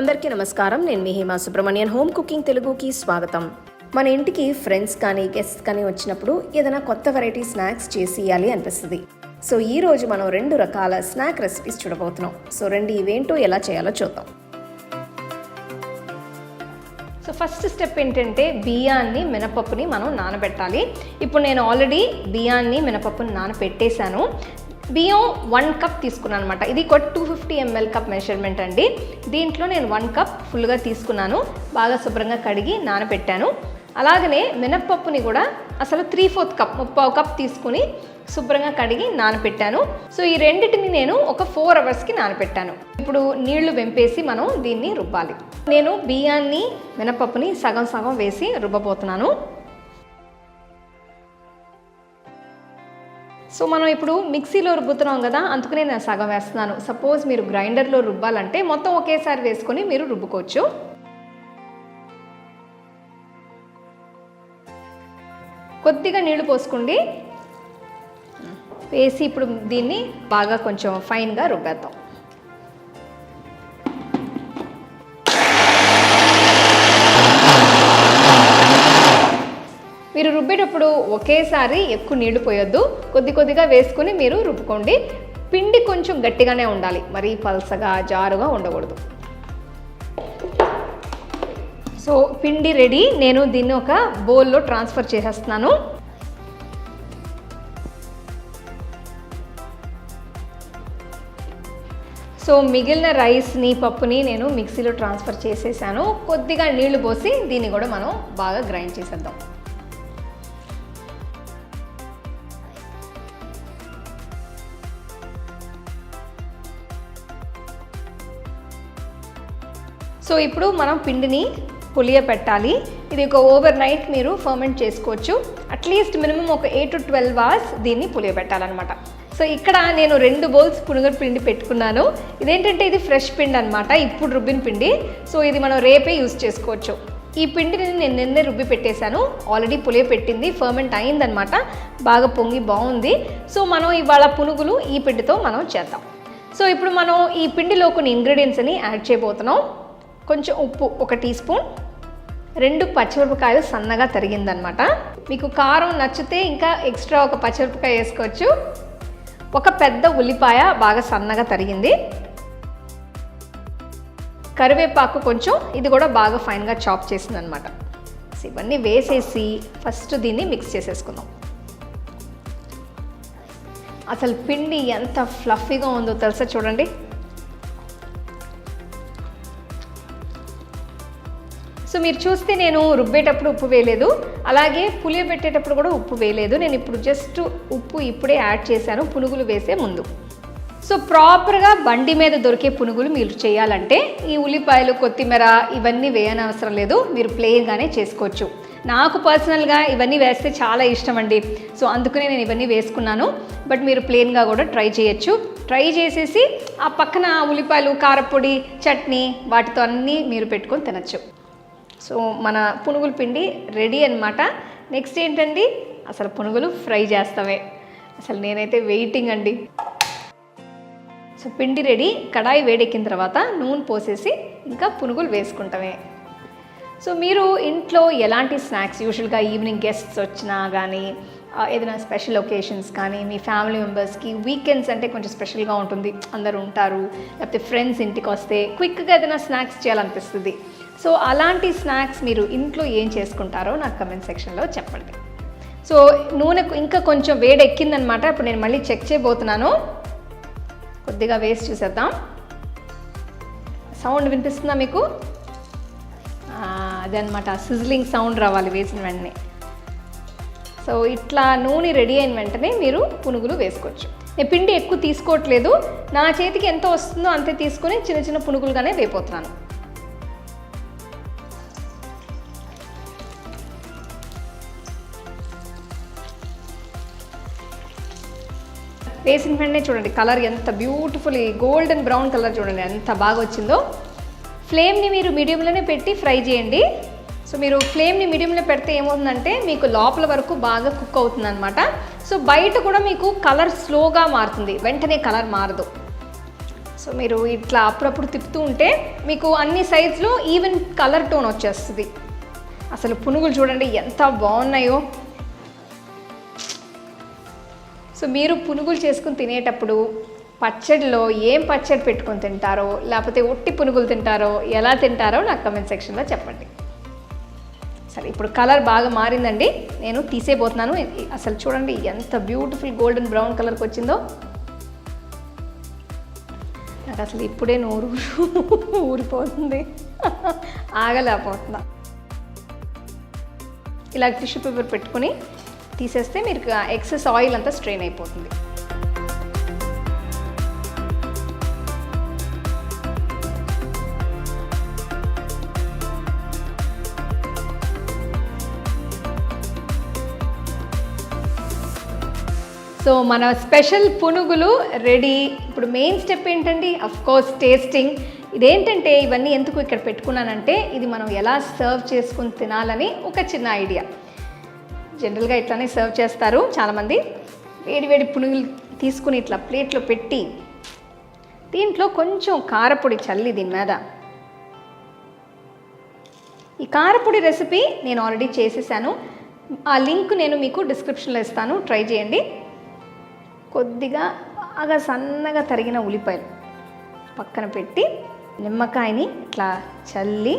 అందరికీ నమస్కారం. నేను మీ హేమా సుబ్రహ్మణ్యన్. హోమ్ కుకింగ్ తెలుగుకి స్వాగతం. మన ఇంటికి ఫ్రెండ్స్ కానీ గెస్ట్ కానీ వచ్చినప్పుడు ఏదైనా కొత్త వెరైటీ స్నాక్స్ చేసి ఇవ్వాలి అనిపిస్తుంది. సో ఈ రోజు మనం రెండు రకాల స్నాక్ రెసిపీస్ చూడబోతున్నాం. సో రెండు ఇవేంటో ఎలా చేయాలో చూద్దాం. సో ఫస్ట్ స్టెప్ ఏంటంటే బియ్యాన్ని మినపప్పుని మనం నానబెట్టాలి. ఇప్పుడు నేను ఆల్రెడీ బియ్యాన్ని మినపప్పుని నానబెట్టేశాను. బియ్యం వన్ కప్ తీసుకున్నాను అనమాట ఇది ఒక two fifty ML cup measurement అండి. దీంట్లో నేను వన్ కప్ ఫుల్గా తీసుకున్నాను. బాగా శుభ్రంగా కడిగి నానబెట్టాను. అలాగనే మినప్పప్పుని కూడా అసలు త్రీ ఫోర్త్ కప్ ముప్పావు కప్ తీసుకుని శుభ్రంగా కడిగి నానపెట్టాను సో ఈ రెండింటిని నేను ఒక ఫోర్ అవర్స్కి నానపెట్టాను ఇప్పుడు నీళ్ళు వెంపేసి మనం దీన్ని రుబ్బాలి. నేను బియ్యాన్ని మినపప్పుని సగం సగం వేసి రుబ్బబోతున్నాను. సో మనం ఇప్పుడు మిక్సీలో రుబ్బుతున్నాం కదా అందుకనే నేను సగం వేస్తున్నాను. సపోజ్ మీరు గ్రైండర్లో రుబ్బాలంటే మొత్తం ఒకేసారి వేసుకొని మీరు రుబ్బుకోవచ్చు. కొద్దిగా నీళ్ళు పోసుకోండి వేసి ఇప్పుడు దీన్ని బాగా కొంచెం ఫైన్గా రుబ్బేద్దాం. మీరు రుబ్బేటప్పుడు ఒకేసారి ఎక్కువ నీళ్ళు పోయొద్దు. కొద్ది కొద్దిగా వేసుకుని మీరు రుబ్బుకోండి. పిండి కొంచెం గట్టిగానే ఉండాలి. మరీ పల్సగా జారుగా ఉండకూడదు. సో పిండి రెడీ. నేను దీన్ని ఒక బౌల్లో ట్రాన్స్ఫర్ చేసేస్తున్నాను. సో మిగిలిన రైస్ని పప్పుని నేను మిక్సీలో ట్రాన్స్ఫర్ చేసేసాను. కొద్దిగా నీళ్ళు పోసి దీన్ని కూడా మనం బాగా గ్రైండ్ చేసేద్దాం. సో ఇప్పుడు మనం పిండిని పులియపెట్టాలి ఇది ఒక ఓవర్ నైట్ మీరు ఫర్మెంట్ చేసుకోవచ్చు. అట్లీస్ట్ మినిమం ఒక ఎయిట్ టు ట్వెల్వ్ అవర్స్ దీన్ని పులియబెట్టాలన్నమాట సో ఇక్కడ నేను రెండు బౌల్స్ పునుగర్ పిండి పెట్టుకున్నాను. ఇదేంటంటే ఇది ఫ్రెష్ పిండి అనమాట ఇప్పుడు రుబ్బిన పిండి. సో ఇది మనం రేపే యూస్ చేసుకోవచ్చు. ఈ పిండిని నేను నిన్నే రుబ్బి పెట్టేశాను. ఆల్రెడీ పులియ పెట్టింది. ఫర్మెంట్ అయిందనమాట బాగా పొంగి బాగుంది. సో మనం ఇవాళ పునుగులు ఈ పిండితో మనం చేద్దాం. సో ఇప్పుడు మనం ఈ పిండిలో కొన్ని ఇంగ్రీడియంట్స్ని యాడ్ చేయబోతున్నాం. కొంచెం ఉప్పు ఒక టీ స్పూన్. రెండు పచ్చిమిరపకాయలు సన్నగా తరిగిందనమాట. మీకు కారం నచ్చితే ఇంకా ఎక్స్ట్రా ఒక పచ్చిమిరపకాయ వేసుకోవచ్చు. ఒక పెద్ద ఉల్లిపాయ బాగా సన్నగా తరిగింది. కరివేపాకు కొంచెం ఇది కూడా బాగా ఫైన్గా చాప్ చేసిందనమాట. ఇవన్నీ వేసేసి ఫస్ట్ దీన్ని మిక్స్ చేసేసుకుందాం. అసలు పిండి ఎంత ఫ్లఫీగా ఉందో తెలుసా చూడండి. సో మీరు చూస్తే నేను రుబ్బేటప్పుడు ఉప్పు వేయలేదు అలాగే పులియబెట్టేటప్పుడు కూడా ఉప్పు వేయలేదు. నేను ఇప్పుడు జస్ట్ ఉప్పు ఇప్పుడే యాడ్ చేశాను పునుగులు వేసే ముందు. సో ప్రాపర్గా బండి మీద దొరికే పునుగులు మీరు చేయాలంటే ఈ ఉల్లిపాయలు కొత్తిమీర ఇవన్నీ వేయనవసరం లేదు. మీరు ప్లెయిన్గానే చేసుకోవచ్చు. నాకు పర్సనల్గా ఇవన్నీ వేస్తే చాలా ఇష్టం అండి. సో అందుకనే నేను ఇవన్నీ వేసుకున్నాను. బట్ మీరు ప్లెయిన్గా కూడా ట్రై చేయొచ్చు. ట్రై చేసేసి ఆ పక్కన ఉల్లిపాయలు కారపొడి చట్నీ వాటితో అన్నీ మీరు పెట్టుకొని తినచ్చు. సో మన పునుగుల పిండి రెడీ అనమాట నెక్స్ట్ ఏంటండి? అసలు పునుగులు ఫ్రై చేస్తామే. అసలు నేనైతే వెయిటింగ్ అండి. సో పిండి రెడీ కడాయి వేడెక్కిన తర్వాత నూనె పోసేసి ఇంకా పునుగులు వేసుకుంటామే. సో మీరు ఇంట్లో ఎలాంటి స్నాక్స్ యూజువల్గా ఈవినింగ్ గెస్ట్స్ వచ్చినా కానీ ఏదైనా స్పెషల్ ఒకేషన్స్ కానీ మీ ఫ్యామిలీ మెంబర్స్కి వీకెండ్స్ అంటే కొంచెం స్పెషల్గా ఉంటుంది. అందరూ ఉంటారు లేకపోతే ఫ్రెండ్స్ ఇంటికి వస్తే క్విక్గా ఏదైనా స్నాక్స్ చేయాలనిపిస్తుంది. సో అలాంటి స్నాక్స్ మీరు ఇంట్లో ఏం చేసుకుంటారో నాకు కమెంట్ సెక్షన్లో చెప్పండి. సో నూనె ఇంకా కొంచెం వేడి ఎక్కిందనమాట. ఇప్పుడు నేను మళ్ళీ చెక్ చేయబోతున్నాను. కొద్దిగా వేస్ట్ చూసేద్దాం. సౌండ్ వినిపిస్తుందా మీకు? అదనమాట. సిజ్లింగ్ సౌండ్ రావాలి వేసిన వెంటనే. సో ఇట్లా నూనె రెడీ అయిన వెంటనే మీరు పునుగులు వేసుకోవచ్చు. నేను పిండి ఎక్కువ తీసుకోవట్లేదు. నా చేతికి ఎంత వస్తుందో అంతే తీసుకొని చిన్న చిన్న పునుగులుగానే వేపోతున్నాను వేసిన వెంటనే చూడండి కలర్ ఎంత బ్యూటిఫుల్ గోల్డెన్ బ్రౌన్ కలర్ చూడండి ఎంత బాగా వచ్చిందో ఫ్లేమ్ని మీరు మీడియంలోనే పెట్టి ఫ్రై చేయండి. సో మీరు ఫ్లేమ్ని మీడియంలో పెడితే ఏమవుతుందంటే మీకు లోపల వరకు బాగా కుక్ అవుతుంది అనమాట సో బయట కూడా మీకు కలర్ స్లోగా మారుతుంది వెంటనే కలర్ మారదు. సో మీరు ఇట్లా అప్పుడప్పుడు తిప్పుతూ ఉంటే మీకు అన్ని సైజులో ఈవెన్ కలర్ టోన్ వచ్చేస్తుంది. అసలు పునుగులు చూడండి ఎంత బాగున్నాయో. సో మీరు పునుగులు చేసుకుని తినేటప్పుడు పచ్చడిలో ఏం పచ్చడి పెట్టుకొని తింటారో లేకపోతే ఒట్టి పునుగులు తింటారో ఎలా తింటారో నాకు కమెంట్ సెక్షన్లో చెప్పండి. సరే ఇప్పుడు కలర్ బాగా మారిందండి. నేను తీసేయబోతున్నాను. అసలు చూడండి ఎంత బ్యూటిఫుల్ గోల్డెన్ బ్రౌన్ కలర్కి వచ్చిందో. నాకు అసలు ఇప్పుడే నోరు ఊరిపోతుంది. ఆగలేకపోతున్నా. ఇలా టిష్యూ పేపర్ పెట్టుకుని తీసేస్తే మీరు ఎక్సెస్ ఆయిల్ అంతా స్ట్రెయిన్ అయిపోతుంది. సో మన స్పెషల్ పునుగులు రెడీ ఇప్పుడు మెయిన్ స్టెప్ ఏంటండి? కోర్స్ టేస్టింగ్ ఇదేంటంటే ఇవన్నీ ఎందుకు ఇక్కడ పెట్టుకున్నానంటే ఇది మనం ఎలా సర్వ్ చేసుకుని తినాలని ఒక చిన్న ఐడియా జనరల్గా ఇట్లానే సర్వ్ చేస్తారు చాలామంది. వేడి వేడి పునుగులు తీసుకుని ఇట్లా ప్లేట్లో పెట్టి దీంట్లో కొంచెం కారపొడి చల్లి దీని మీద. ఈ కారపొడి రెసిపీ నేను ఆల్రెడీ చేసేసాను. ఆ లింక్ నేను మీకు డిస్క్రిప్షన్లో ఇస్తాను. ట్రై చేయండి. కొద్దిగా బాగా సన్నగా తరిగిన ఉల్లిపాయలు పక్కన పెట్టి నిమ్మకాయని ఇట్లా చల్లి.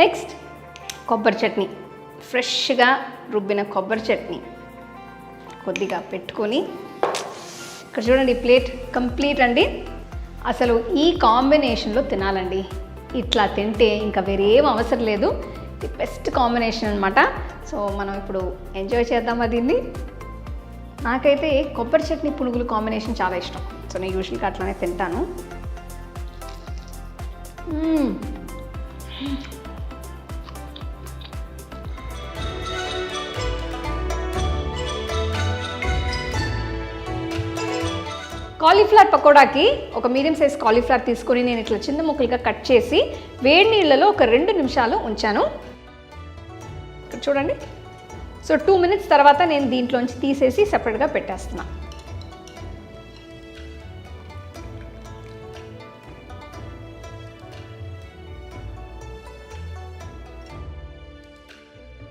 నెక్స్ట్ కొబ్బరి చట్నీ. ఫ్రెష్గా రుబ్బిన కొబ్బరి చట్నీ. కొద్దిగా పెట్టుకొని ఇక్కడ చూడండి ప్లేట్ కంప్లీట్ అండి. అసలు ఈ కాంబినేషన్లో తినాలండి. ఇట్లా తింటే ఇంకా వేరేం అవసరం లేదు. ది బెస్ట్ కాంబినేషన్ అనమాట సో మనం ఇప్పుడు ఎంజాయ్ చేద్దామా దీన్ని? నాకైతే కొబ్బరి చట్నీ పునుగులు కాంబినేషన్ చాలా ఇష్టం. సో నేను యూజువల్గా అట్లానే తింటాను. కాలీఫ్లవర్ పకోడాకి ఒక మీడియం సైజ్ కాలీఫ్లవర్ తీసుకొని నేను ఇట్లా చిన్న ముక్కలుగా కట్ చేసి వేడి నీళ్ళలో ఒక రెండు నిమిషాలు ఉంచాను. చూడండి. సో టూ మినిట్స్ తర్వాత నేను దీంట్లోంచి తీసేసి సెపరేట్గా పెట్టేస్తున్నా.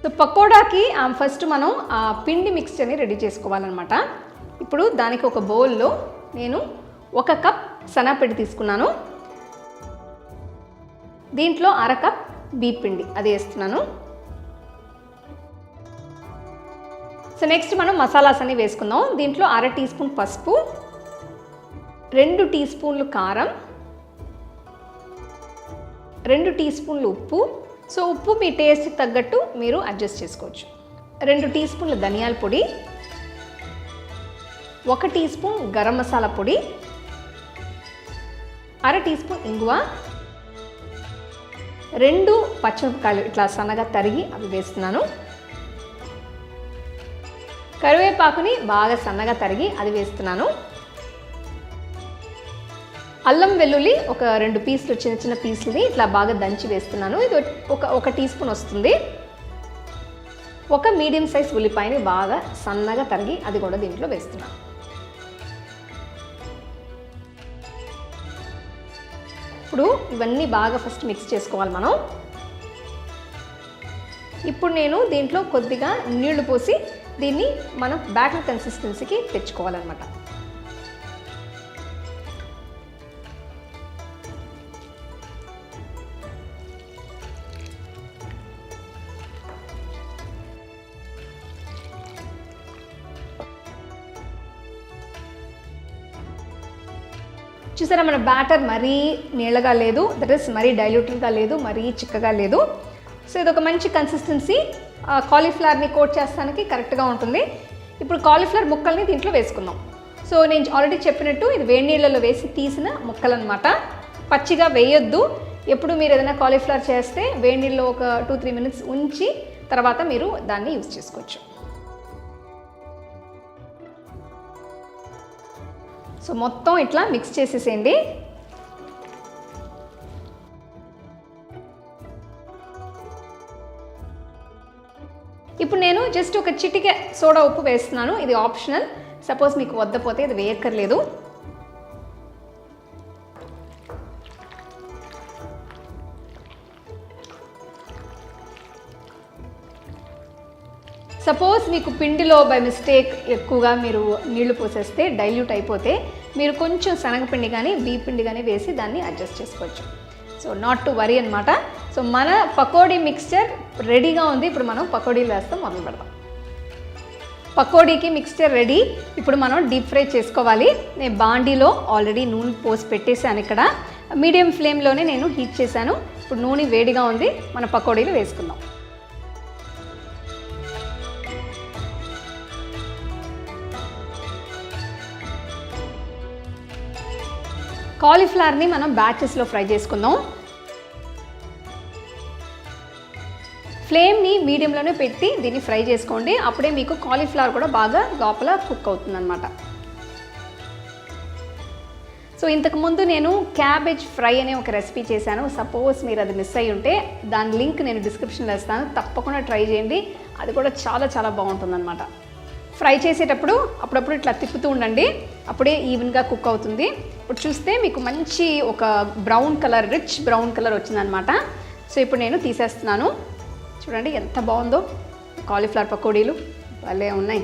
సో పకోడాకి ఫస్ట్ మనం ఆ పిండి మిక్స్చర్ని రెడీ చేసుకోవాలన్నమాట. ఇప్పుడు దానికి ఒక బౌల్లో నేను ఒక కప్ సన్నపిండి తీసుకున్నాను. దీంట్లో అర కప్ బీప్ పిండి అది వేస్తున్నాను. సో నెక్స్ట్ మనం మసాలాస్ అన్ని వేసుకుందాం. దీంట్లో అర టీ స్పూన్ పసుపు రెండు టీ స్పూన్లు కారం రెండు టీ స్పూన్లు ఉప్పు. సో ఉప్పు మీ టేస్ట్కి తగ్గట్టు మీరు అడ్జస్ట్ చేసుకోవచ్చు. రెండు టీ స్పూన్ల ధనియాల పొడి ఒక టీ స్పూన్ గరం మసాలా పొడి అర టీ స్పూన్ ఇంగువ రెండు పచ్చిమిరపకాయలు ఇట్లా సన్నగా తరిగి అవి వేస్తున్నాను. కరివేపాకుని బాగా సన్నగా తరిగి అది వేస్తున్నాను. అల్లం వెల్లుల్లి ఒక రెండు పీసులు చిన్న చిన్న పీసులని ఇట్లా బాగా దంచి వేస్తున్నాను. ఇది ఒక ఒక టీ స్పూన్ వస్తుంది. ఒక మీడియం సైజ్ ఉల్లిపాయని బాగా సన్నగా తరిగి అది కూడా దీంట్లో వేస్తున్నాను. ఇప్పుడు ఇవన్నీ బాగా ఫస్ట్ మిక్స్ చేసుకోవాలి మనం. ఇప్పుడు నేను దీంట్లో కొద్దిగా నీళ్ళు పోసి దీన్ని మనం బ్యాటర్ కన్సిస్టెన్సీకి తెచ్చుకోవాలన్నమాట. చూసారా మన బ్యాటర్ మరీ నీళ్ళగా లేదు దట్ ఈస్ మరీ డైల్యూటెడ్గా లేదు మరీ చిక్కగా లేదు. సో ఇది ఒక మంచి కన్సిస్టెన్సీ కాలీఫ్లవర్ని కోట్ చేస్తానికి కరెక్ట్గా ఉంటుంది. ఇప్పుడు కాలీఫ్లవర్ ముక్కల్ని దీంట్లో వేసుకుందాం. సో నేను ఆల్రెడీ చెప్పినట్టు ఇది వేడి నీళ్ళలో వేసి తీసిన ముక్కలు అనమాట పచ్చిగా వేయొద్దు. ఎప్పుడు మీరు ఏదైనా కాలీఫ్లవర్ చేస్తే వేడి నీళ్ళలో ఒక టూ త్రీ మినిట్స్ ఉంచి తర్వాత మీరు దాన్ని యూజ్ చేసుకోవచ్చు. సో మొత్తం ఇట్లా మిక్స్ చేసేసేయండి. ఇప్పుడు నేను జస్ట్ ఒక చిటిక సోడా ఉప్పు వేస్తున్నాను. ఇది ఆప్షనల్ సపోజ్ మీకు వద్దపోతే ఇది వేయక్కర్లేదు. సపోజ్ మీకు పిండిలో బై మిస్టేక్ ఎక్కువగా మీరు నీళ్ళు పోసేస్తే డైల్యూట్ అయిపోతే మీరు కొంచెం శనగపిండి కానీ బియ్య పిండి కానీ వేసి దాన్ని అడ్జస్ట్ చేసుకోవచ్చు. సో నాట్ టు వరీ అనమాట సో మన పకోడీ మిక్స్చర్ రెడీగా ఉంది. ఇప్పుడు మనం పకోడీలు వేస్తాం మొదలు పెడదాం పకోడీకి మిక్స్చర్ రెడీ ఇప్పుడు మనం డీప్ ఫ్రై చేసుకోవాలి. నేను బాండీలో ఆల్రెడీ నూనె పోసి పెట్టేశాను ఇక్కడ. మీడియం ఫ్లేమ్లోనే నేను హీట్ చేశాను. ఇప్పుడు నూనె వేడిగా ఉంది. మన పకోడీలు వేసుకుందాం. కాలీఫ్లవర్ని మనం బ్యాచెస్లో ఫ్రై చేసుకుందాం. ఫ్లేమ్ని మీడియంలోనే పెట్టి దీన్ని ఫ్రై చేసుకోండి. అప్పుడే మీకు కాలీఫ్లవర్ కూడా బాగా లోపల కుక్ అవుతుందన్నమాట. సో ఇంతకుముందు నేను క్యాబేజ్ ఫ్రై అనే ఒక రెసిపీ చేశాను. సపోజ్ మీరు అది మిస్ అయ్యి ఉంటే దాని లింక్ నేను డిస్క్రిప్షన్లో ఇస్తాను. తప్పకుండా ట్రై చేయండి. అది కూడా చాలా చాలా బాగుంటుందన్నమాట. ఫ్రై చేసేటప్పుడు అప్పుడప్పుడు ఇట్లా తిప్పుతూ ఉండండి. అప్పుడే ఈవెన్గా కుక్ అవుతుంది. ఇప్పుడు చూస్తే మీకు మంచి ఒక brown colour rich brown colour వచ్చిందనమాట. సో ఇప్పుడు నేను తీసేస్తున్నాను. చూడండి ఎంత బాగుందో. కాలీఫ్లవర్ పకోడీలు భలే ఉన్నాయి.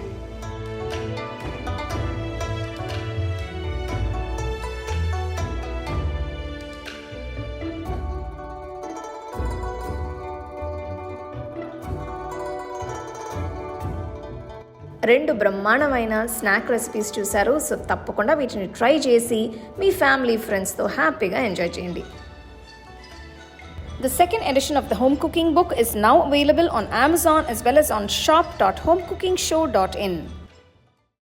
రెండు బ్రహ్మాండమైన స్నాక్ రెసిపీస్ చూశారు సో తప్పకుండా వీటిని ట్రై చేసి మీ ఫ్యామిలీ ఫ్రెండ్స్తో హ్యాపీగా ఎంజాయ్ చేయండి The second edition of the home cooking book is now available on Amazon as well as on shop.homecookingshow.in.